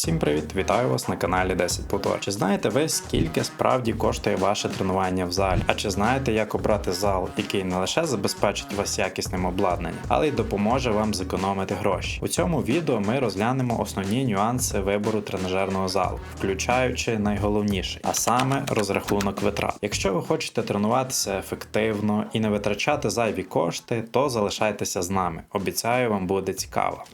Всім привіт! Вітаю вас на каналі 10 Повтор. Чи знаєте ви, скільки справді коштує ваше тренування в залі? А чи знаєте, як обрати зал, який не лише забезпечить вас якісним обладнанням, але й допоможе вам зекономити гроші? У цьому відео ми розглянемо основні нюанси вибору тренажерного залу, включаючи найголовніше, а саме розрахунок витрат. Якщо ви хочете тренуватися ефективно і не витрачати зайві кошти, то залишайтеся з нами. Обіцяю, вам буде цікаво.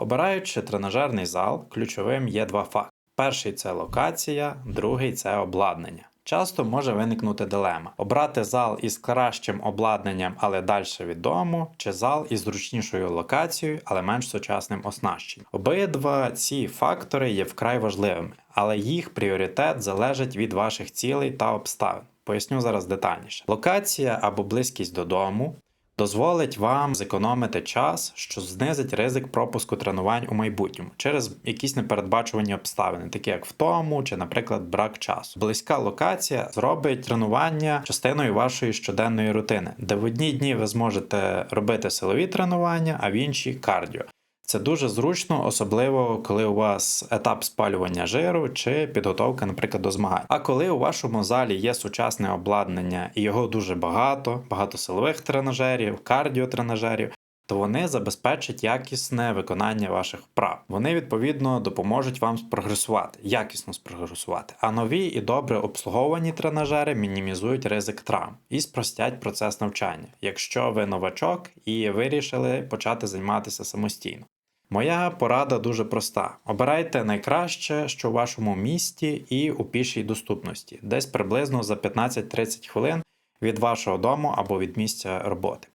Обираючи тренажерний зал, ключовим є два факти: перший це локація, другий це обладнання. Часто може виникнути дилема: обрати зал із кращим обладнанням, але далі від дому, чи зал із зручнішою локацією, але менш сучасним оснащенням. Обидва ці фактори є вкрай важливими, але їх пріоритет залежить від ваших цілей та обставин. Поясню зараз детальніше. Локація або близькість додому дозволить вам зекономити час, що знизить ризик пропуску тренувань у майбутньому через якісь непередбачувані обставини, такі як втому чи, наприклад, брак часу. Близька локація зробить тренування частиною вашої щоденної рутини, де в одні дні ви зможете робити силові тренування, а в інші кардіо. Це дуже зручно, особливо коли у вас етап спалювання жиру чи підготовка, наприклад, до змагань. А коли у вашому залі є сучасне обладнання і його дуже багато, багато силових тренажерів, кардіотренажерів, то вони забезпечать якісне виконання ваших вправ. Вони відповідно допоможуть вам спрогресувати, якісно спрогресувати. А нові і добре обслуговані тренажери мінімізують ризик травм і спростять процес навчання, якщо ви новачок і вирішили почати займатися самостійно. Моя порада дуже проста: обирайте найкраще, що у вашому місті і у пішій доступності, десь приблизно за 15-30 хвилин від вашого дому або від місця роботи.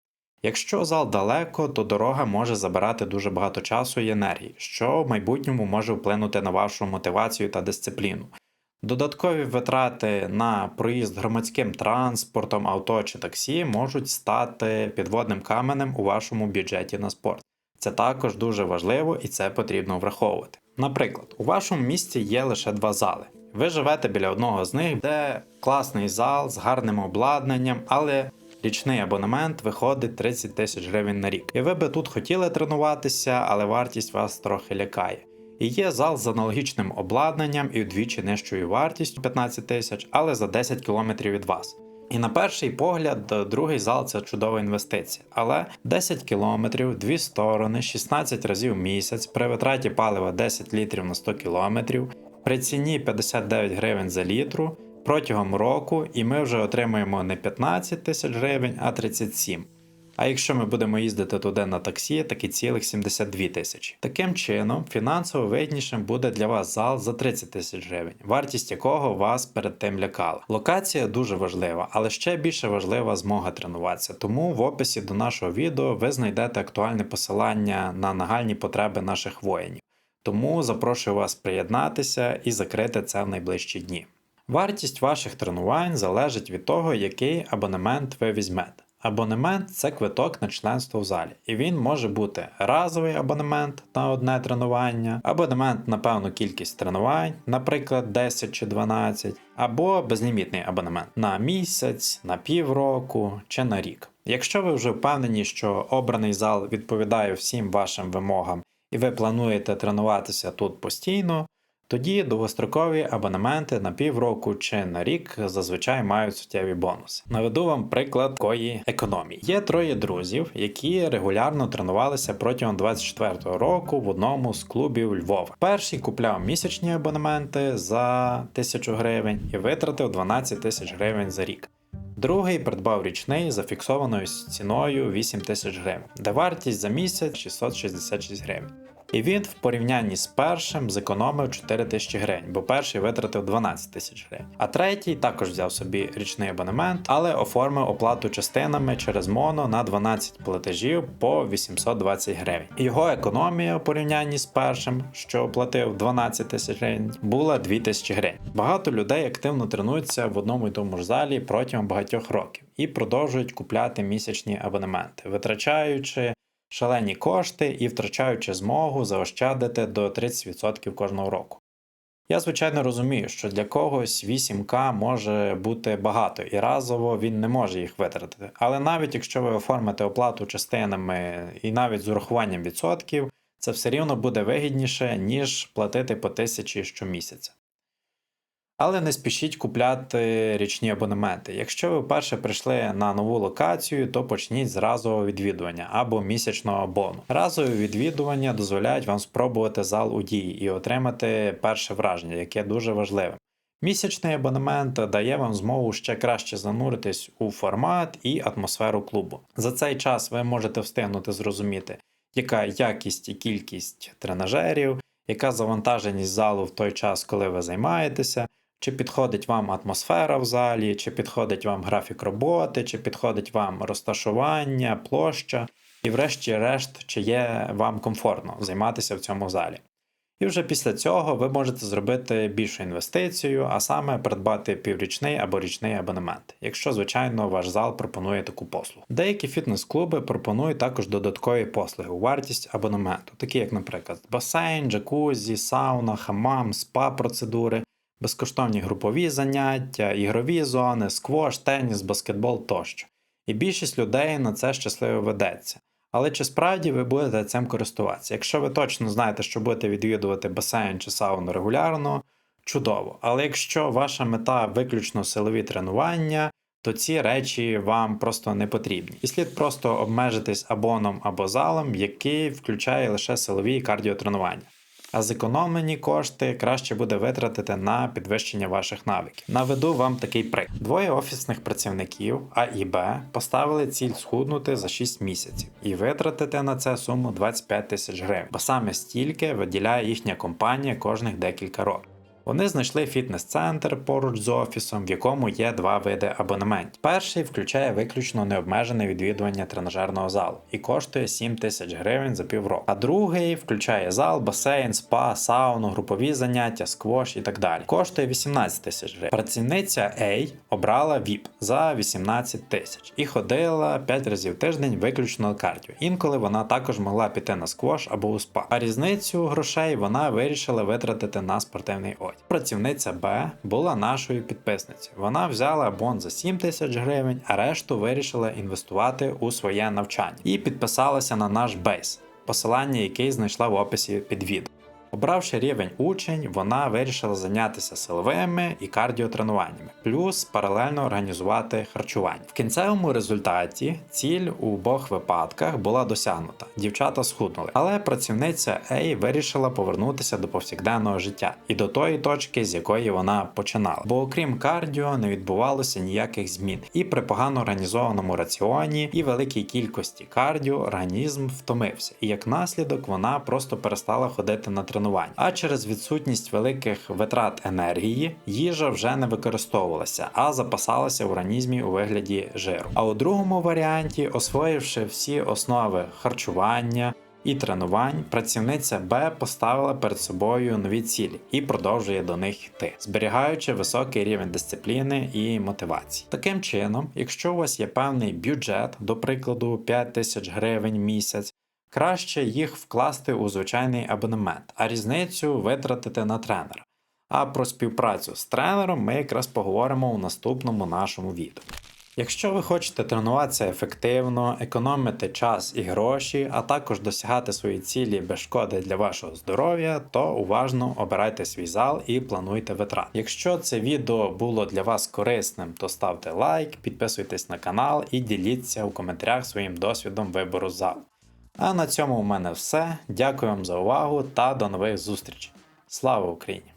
Якщо зал далеко, то дорога може забирати дуже багато часу і енергії, що в майбутньому може вплинути на вашу мотивацію та дисципліну. Додаткові витрати на проїзд громадським транспортом, авто чи таксі можуть стати підводним каменем у вашому бюджеті на спорт. Це також дуже важливо і це потрібно враховувати. Наприклад, у вашому місті є лише два зали. Ви живете біля одного з них, де класний зал з гарним обладнанням, але річний абонемент виходить 30 тисяч гривень на рік. І ви би тут хотіли тренуватися, але вартість вас трохи лякає. І є зал з аналогічним обладнанням і вдвічі нижчою вартістю 15 тисяч, але за 10 кілометрів від вас. І на перший погляд, другий зал це чудова інвестиція. Але 10 кілометрів, дві сторони, 16 разів в місяць, при витраті палива 10 літрів на 100 кілометрів, при ціні 59 гривень за літру протягом року, і ми вже отримуємо не 15 тисяч гривень, а 37. А якщо ми будемо їздити туди на таксі, так і цілих 72 тисячі. Таким чином, фінансово вигіднішим буде для вас зал за 30 тисяч гривень, вартість якого вас перед тим лякала. Локація дуже важлива, але ще більше важлива змога тренуватися. Тому в описі до нашого відео ви знайдете актуальне посилання на нагальні потреби наших воїнів. Тому запрошую вас приєднатися і закрити це в найближчі дні. Вартість ваших тренувань залежить від того, який абонемент ви візьмете. Абонемент це квиток на членство в залі, і він може бути разовий абонемент на одне тренування, абонемент на певну кількість тренувань, наприклад, 10 чи 12, або безлімітний абонемент на місяць, на півроку чи на рік. Якщо ви вже впевнені, що обраний зал відповідає всім вашим вимогам і ви плануєте тренуватися тут постійно, тоді довгострокові абонементи на півроку чи на рік зазвичай мають суттєві бонуси. Наведу вам приклад такої економії. Є троє друзів, які регулярно тренувалися протягом 24-го року в одному з клубів Львова. Перший купляв місячні абонементи за 1000 гривень і витратив 12 тисяч гривень за рік. Другий придбав річний за фіксованою ціною 8 тисяч гривень, де вартість за місяць 666 гривень. І він в порівнянні з першим зекономив 4 тисячі гривень, бо перший витратив 12 тисяч гривень. А третій також взяв собі річний абонемент, але оформив оплату частинами через моно на 12 платежів по 820 гривень. Його економія в порівнянні з першим, що оплатив 12 тисяч гривень, була 2 тисячі гривень. Багато людей активно тренуються в одному і тому ж залі протягом багатьох років і продовжують купляти місячні абонементи, витрачаючи шалені кошти і втрачаючи змогу заощадити до 30% кожного року. Я, звичайно, розумію, що для когось 8К може бути багато і разово він не може їх витратити. Але навіть якщо ви оформите оплату частинами і навіть з урахуванням відсотків, це все рівно буде вигідніше, ніж платити по тисячі щомісяця. Але не спішіть купляти річні абонементи. Якщо ви вперше прийшли на нову локацію, то почніть з разового відвідування або місячного бону. Разові відвідування дозволяють вам спробувати зал у дії і отримати перше враження, яке дуже важливе. Місячний абонемент дає вам змогу ще краще зануритись у формат і атмосферу клубу. За цей час ви можете встигнути зрозуміти, яка якість і кількість тренажерів, яка завантаженість залу в той час, коли ви займаєтеся, чи підходить вам атмосфера в залі, чи підходить вам графік роботи, чи підходить вам розташування, площа, і врешті-решт, чи є вам комфортно займатися в цьому залі. І вже після цього ви можете зробити більшу інвестицію, а саме придбати піврічний або річний абонемент, якщо, звичайно, ваш зал пропонує таку послугу. Деякі фітнес-клуби пропонують також додаткові послуги у вартість абонементу, такі як, наприклад, басейн, джакузі, сауна, хамам, спа-процедури, безкоштовні групові заняття, ігрові зони, сквош, теніс, баскетбол тощо. І більшість людей на це щасливо ведеться. Але чи справді ви будете цим користуватися? Якщо ви точно знаєте, що будете відвідувати басейн чи сауну регулярно, чудово. Але якщо ваша мета виключно силові тренування, то ці речі вам просто не потрібні. І слід просто обмежитись абоном або залом, який включає лише силові кардіотренування. А зекономлені кошти краще буде витратити на підвищення ваших навиків. Наведу вам такий приклад. Двоє офісних працівників А і Б поставили ціль схуднути за 6 місяців і витратити на це суму 25 тисяч гривень, бо саме стільки виділяє їхня компанія кожних декілька років. Вони знайшли фітнес-центр поруч з офісом, в якому є два види абонементів. Перший включає виключно необмежене відвідування тренажерного залу і коштує 7 тисяч гривень за півроку. А другий включає зал, басейн, спа, сауну, групові заняття, сквош і так далі. Коштує 18 тисяч гривень. Працівниця A обрала VIP за 18 тисяч і ходила 5 разів в тиждень виключно на кардіо. Інколи вона також могла піти на сквош або у спа. А різницю грошей вона вирішила витратити на спортивний одяг. Працівниця Б була нашою підписницею. Вона взяла бон за 7 тисяч гривень, а решту вирішила інвестувати у своє навчання і підписалася на наш бейс, посилання який знайшла в описі під відео. Обравши рівень учень, вона вирішила зайнятися силовими і кардіотренуваннями, плюс паралельно організувати харчування. В кінцевому результаті ціль у обох випадках була досягнута. Дівчата схуднули, але працівниця A вирішила повернутися до повсякденного життя і до тої точки, з якої вона починала. Бо окрім кардіо не відбувалося ніяких змін. І при погано організованому раціоні і великій кількості кардіо організм втомився. І як наслідок вона просто перестала ходити на тренування. А через відсутність великих витрат енергії їжа вже не використовувалася, а запасалася в організмі у вигляді жиру. А у другому варіанті, освоївши всі основи харчування. І тренувань працівниця Б поставила перед собою нові цілі і продовжує до них йти, зберігаючи високий рівень дисципліни і мотивації. Таким чином, якщо у вас є певний бюджет, до прикладу 5 тисяч гривень місяць, краще їх вкласти у звичайний абонемент, а різницю витратити на тренера. А про співпрацю з тренером ми якраз поговоримо у наступному нашому відео. Якщо ви хочете тренуватися ефективно, економити час і гроші, а також досягати свої цілі без шкоди для вашого здоров'я, то уважно обирайте свій зал і плануйте витрат. Якщо це відео було для вас корисним, то ставте лайк, підписуйтесь на канал і діліться у коментарях своїм досвідом вибору залу. А на цьому у мене все. Дякую вам за увагу та до нових зустрічей. Слава Україні!